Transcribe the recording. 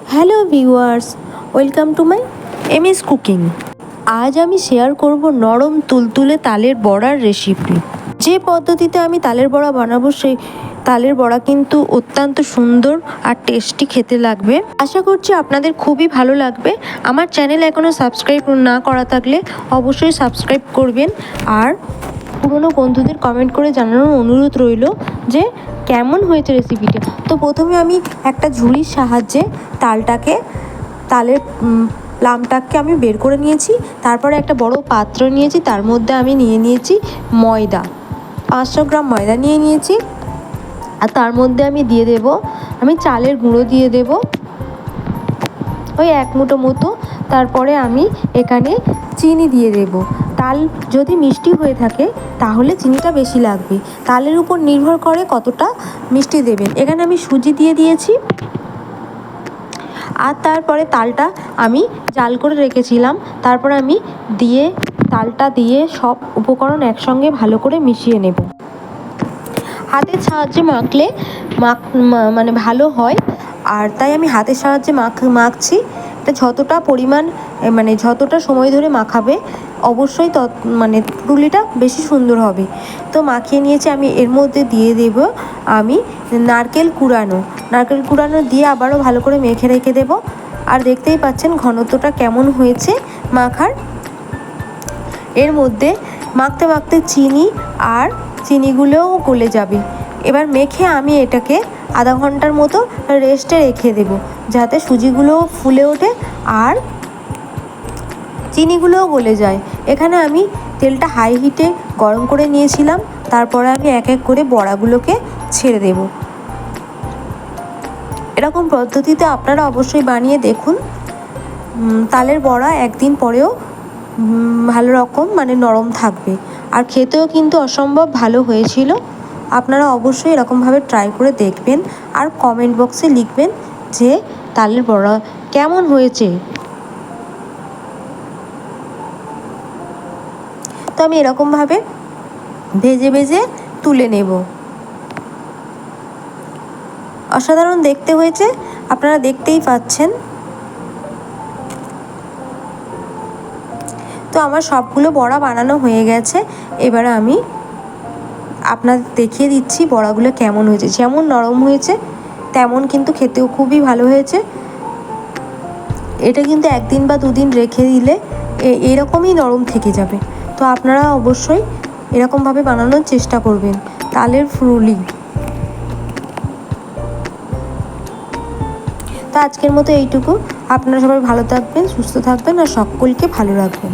Hello viewers, welcome to my M S cooking. আজ আমি share করব নরম তুলতুলে তালের বড়ার রেসিপি যে পদ্ধতিতে আমি তালের বড়া বানাবো সেই তালের বড়া কিন্তু অত্যন্ত সুন্দর আর টেস্টি খেতে লাগবে। আশা করছি আপনাদের খুবই ভালো লাগবে। আমার চ্যানেল এখনও সাবস্ক্রাইব না করা থাকলে অবশ্যই সাবস্ক্রাইব করবেন। আর পুরনো বন্ধুদের কমেন্ট করে জানানোর অনুরোধ রইল যে, কেমন হয়েছে রেসিপিটা তো প্রথমে আমি একটা ঝুড়ির সাহায্যে তালটাকে, তালের প্লামটাকে আমি বের করে নিয়েছি। তারপরে একটা বড় পাত্র নিয়েছি, তার মধ্যে আমি নিয়ে নিয়েছি ময়দা। পাঁচশো গ্রাম ময়দা নিয়ে নিয়েছি। আর তার মধ্যে আমি দিয়ে দেব, আমি চালের গুঁড়ো দিয়ে দেব, ওই এক মুঠো মতো। তারপরে আমি এখানে চিনি দিয়ে দেব। তাল যদি মিষ্টি হয়ে থাকে, তাহলে চিনিটা বেশি লাগবে। তালের উপর নির্ভর করে কতটা মিষ্টি দেবেন। এখানে আমি সুজি দিয়ে দিয়েছি। আর তারপরে তালটা আমি জাল করে রেখেছিলাম। তারপর আমি দিয়ে, তালটা দিয়ে সব উপকরণ একসঙ্গে ভালো করে মিশিয়ে নেব। হাতের সাহায্যে মাখলে মাখ মানে ভালো হয়। আর তাই আমি হাতের সাহায্যে মাখ, মাখছি। এটা যতটা পরিমাণ মানে যতটা সময় ধরে মাখাবে, অবশ্যই তত মানে পুরুলিটা বেশি সুন্দর হবে। তো মাখিয়ে নিয়েছি, আমি এর মধ্যে দিয়ে দেব আমি নারকেল কুড়ানো। নারকেল কুড়ানো দিয়ে আবারও ভালো করে মেখে রেখে দেব। আর দেখতেই পাচ্ছেন ঘনত্বটা কেমন হয়েছে মাখার। এর মধ্যে মাখতে মাখতে চিনি আর চিনিগুলোও গলে যাবে। এবার মেখে আমি এটাকে আধা ঘণ্টার মতো রেস্টে রেখে দেব, যাতে সুজিগুলো ফুলে ওঠে আর চিনিগুলোও গলে যায়। এখানে আমি তেলটা হাই হিটে গরম করে নিয়েছিলাম, তারপরে আমি এক এক করে বড়াগুলোকে ছেড়ে দেব। এরকম পদ্ধতিতে আপনারা অবশ্যই বানিয়ে দেখুন। তালের বড়া একদিন পরেও ভালো রকম মানে নরম থাকবে। আর খেতেও কিন্তু অসম্ভব ভালো হয়েছিল। আপনারা অবশ্যই এরকমভাবে ট্রাই করে দেখবেন আর কমেন্ট বক্সে লিখবেন যে তালের বড়া কেমন হয়েছে। তো আমি এরকমভাবে ভেজে ভেজে তুলে নেব। অসাধারণ দেখতে হয়েছে, আপনারা দেখতেই পাচ্ছেন। তো আমার সবগুলো বড়া বানানো হয়ে গেছে, এবারে আমি আপনাদের দেখিয়ে দিচ্ছি, বড়াগুলো কেমন হয়েছে। যেমন নরম হয়েছে, তেমন কিন্তু খেতেও খুবই ভালো হয়েছে। এটা কিন্তু একদিন বা দুদিন রেখে দিলে এরকমই নরম থেকে যাবে। তো আপনারা অবশ্যই এরকমভাবে বানানোর চেষ্টা করবেন। তালের ফুরুলি। তো আজকের মতো এইটুকু। আপনারা সবাই ভালো থাকবেন, সুস্থ থাকবেন, আর সকলকে ভালো রাখবেন।